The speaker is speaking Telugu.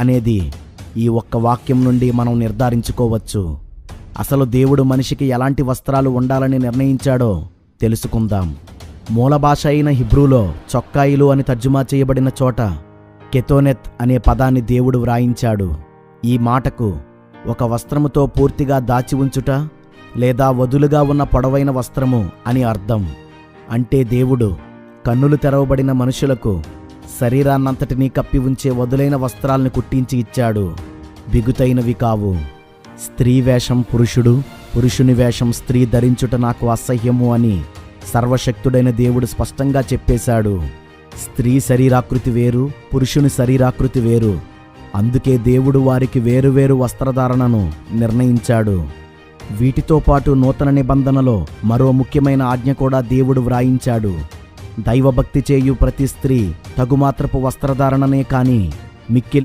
అనేది ఈ ఒక్క వాక్యం నుండి మనం నిర్ధారించుకోవచ్చు. అసలు దేవుడు మనిషికి ఎలాంటి వస్త్రాలు ఉండాలని నిర్ణయించాడో తెలుసుకుందాం. మూల భాష అయిన హిబ్రూలో చొక్కాయిలు అని తర్జుమా చేయబడిన చోట కెతోనెత్ అనే పదాన్ని దేవుడు వ్రాయించాడు. ఈ మాటకు ఒక వస్త్రముతో పూర్తిగా దాచి ఉంచుట లేదా వదులుగా ఉన్న పొడవైన వస్త్రము అని అర్థం. అంటే దేవుడు కన్నులు తెరవబడిన మనుషులకు శరీరాన్నంతటినీ కప్పి ఉంచే వదులైన వస్త్రాలను కుట్టించి ఇచ్చాడు. బిగుతైనవి కావు. స్త్రీ వేషం పురుషుడు పురుషుని వేషం స్త్రీ ధరించుట నాకు అసహ్యము అని సర్వశక్తుడైన దేవుడు స్పష్టంగా చెప్పేశాడు. స్త్రీ శరీరాకృతి వేరు పురుషుని శరీరాకృతి వేరు. అందుకే దేవుడు వారికి వేరువేరు వస్త్రధారణను నిర్ణయించాడు. వీటితో పాటు నూతన నిబంధనలో మరో ముఖ్యమైన ఆజ్ఞ కూడా దేవుడు వ్రాయించాడు. దైవభక్తి చేయు ప్రతి స్త్రీ తగుమాత్రపు వస్త్రధారణనే కాని మిక్కిల్